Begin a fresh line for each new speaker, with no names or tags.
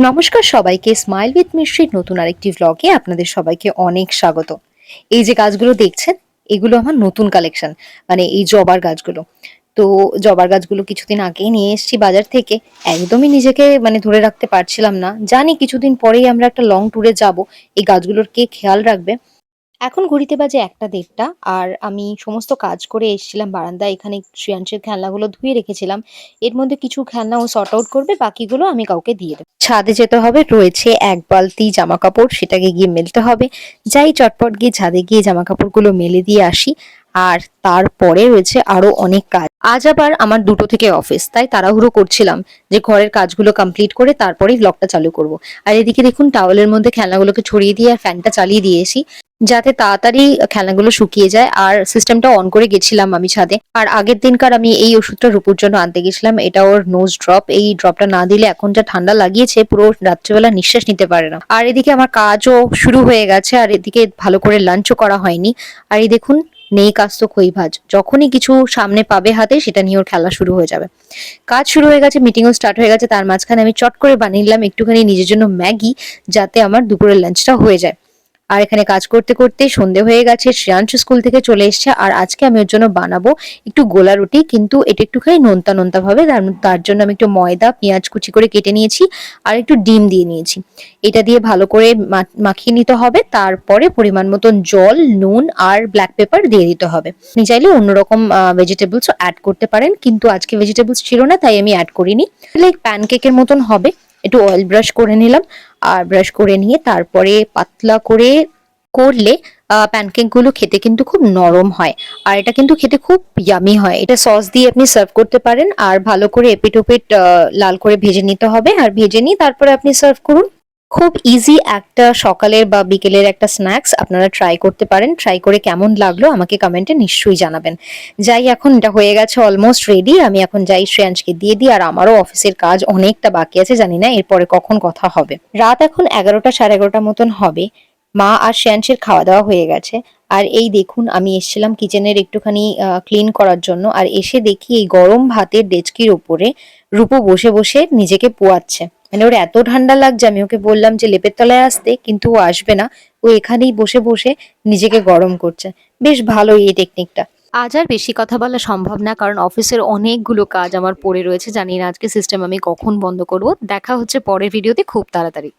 নমস্কার সবাইকে smile with মিশ্রির নতুন আরেকটি ভ্লগে আপনাদের সবাইকে অনেক স্বাগত। এই যে গাছগুলো দেখছেন, এগুলো আমার নতুন কালেকশন মানে এই জবার গাছগুলো। তো জবার গাছগুলো কিছুদিন আগেই নিয়ে এসেছি বাজার থেকে। একদমই নিজেকে মানে ধরে রাখতে পারছিলাম না। জানি কিছুদিন পরেই আমরা একটা লং ট্যুরে যাব। এই গাছগুলোর কে খেয়াল রাখবে? এখন ঘড়িতে বাজে একটা দেড়টা আর আমি সমস্ত কাজ করে এসেছিলাম বারান্দায়। এখানে শ্রেয়াংশের খেলনাগুলো ধুয়ে রেখেছিলাম। এর মধ্যে কিছু খেলনা ও শর্ট আউট করবে, বাকিগুলো আমি কাউকে দিয়ে দেবো। ছাদে যেতে হবে, রয়েছে এক বালতি জামা কাপড় সেটাকে গিয়ে মেলতে হবে। যাই চটপট গিয়ে ছাদে গিয়ে জামা কাপড়গুলো মেলে দিয়ে আসি। আর তারপরে রয়েছে আরও অনেক কাজ। আজ আবার আমার দুটো থেকে অফিস তাই তাড়াহুড়ো করছিলাম যে ঘরের কাজগুলো কমপ্লিট করে তারপরেই ব্লগটা চালু করব। আর এদিকে দেখুন টাওয়েলের মধ্যে খেলনাগুলোকে ছড়িয়ে দিয়ে আর ফ্যানটা চালিয়ে দিয়েছি যাতে তাড়াতাড়ি খেলনাগুলো শুকিয়ে যায়। আর সিস্টেমটা অন করে গেছিলাম আমি ছাদে। আর আগের দিনকার আমি এই ওষুধটা রূপুর জন্য আনতে গেছিলাম, এটা ওর নোজ ড্রপ এই ড্রপটা না দিলে এখন যা ঠান্ডা লাগিয়েছে, পুরো রাত্রিবেলা নিঃশ্বাস নিতে পারে না। আর এদিকে আমার কাজও শুরু হয়ে গেছে, আর এদিকে ভালো করে লাঞ্চও করা হয়নি। আর এই দেখুন নেই কাজ তো খই ভাজ। যখনই কিছু সামনে পাবে হাতে, সেটা নিয়ে ওর খেলা শুরু হয়ে যাবে। কাজ শুরু হয়ে গেছে মিটিংও স্টার্ট হয়ে গেছে, তার মাঝখানে আমি চট করে বানিয়ে নিলাম, একটুখানি নিজের জন্য ম্যাগি, যাতে আমার দুপুরের লাঞ্চটা হয়ে যায়। আর এখানে কাজ করতে করতে সন্ধে হয়ে গেছে, শ্রেয়াংশ স্কুল থেকে চলে এসছে, আর আজকে আমি ওর জন্য বানাবো একটু গোলা রুটি, কিন্তু এটা একটুখানি নোনতা নোনতা ভাবে, তার জন্য আমি একটু ময়দা, পেঁয়াজ কুচি করে কেটে নিয়েছি, আর একটু ডিম দিয়ে নিয়েছি। এটা দিয়ে ভালো করে মাখিয়ে নিতে হবে, তারপরে পরিমাণ মতন জল, নুন আর ব্ল্যাক পেপার দিয়ে দিতে হবে। আপনি চাইলে অন্যরকম ভেজিটেবলসও অ্যাড করতে পারেন, কিন্তু আজকে ভেজিটেবলস ছিল না, তাই আমি অ্যাড করিনি। লাইক প্যানকেকের মতন হবে। একটু অয়েল ব্রাশ করে নিলাম। আর ব্রাশ করে নিয়ে তারপরে পাতলা করে করলে প্যানকেকগুলো খেতে কিন্তু খুব নরম হয়। আর এটা কিন্তু খেতে খুব ইয়ামি হয়। এটা সস দিয়ে আপনি সার্ভ করতে পারেন। আর ভালো করে এপিটোপিট লাল করে ভেজে নিতে হবে। আর ভেজে নিয়ে তারপরে আপনি সার্ভ করুন। খুব ইজি একটা সকালের বা বিকেলের একটা স্ন্যাক্স আপনারা ট্রাই করতে পারেন। ট্রাই করে কেমন লাগল আমাকে কমেন্টে নিশ্চয়ই জানাবেন। যাই, এখন এটা হয়ে গেছে অলমোস্ট রেডি আমি এখন যাই শ্রেয়াংশকে দিয়ে দিই আর আমারও অফিসের কাজ অনেকটা বাকি আছে, জানি না এরপরে কখন কথা হবে। রাত এখন এগারোটা সাড়ে এগারোটা মতন হবে। মা আর শ্রেয়াংশের খাওয়া দাওয়া হয়ে গেছে। আর এই দেখুন, আমি এসেছিলাম কিচেনের একটুখানি ক্লিন করার জন্য। আর এসে দেখি এই গরম ভাতের ডেচকির ওপরে রূপো বসে বসে নিজেকে পোয়াচ্ছে। মানে ওর এত ঠান্ডা লাগছে, আমি ওকে বললাম যে লেপের তলায় আসতে, কিন্তু ও আসবে না। ও এখানেই বসে বসে নিজেকে গরম করছে। বেশ ভালো এই টেকনিকটা আজ আর বেশি কথা বলা সম্ভব না, কারণ অফিসের অনেকগুলো কাজ আমার পড়ে রয়েছে, জানি না আজকে সিস্টেম আমি কখন বন্ধ করব। দেখা হচ্ছে পরের ভিডিওতে খুব তাড়াতাড়ি।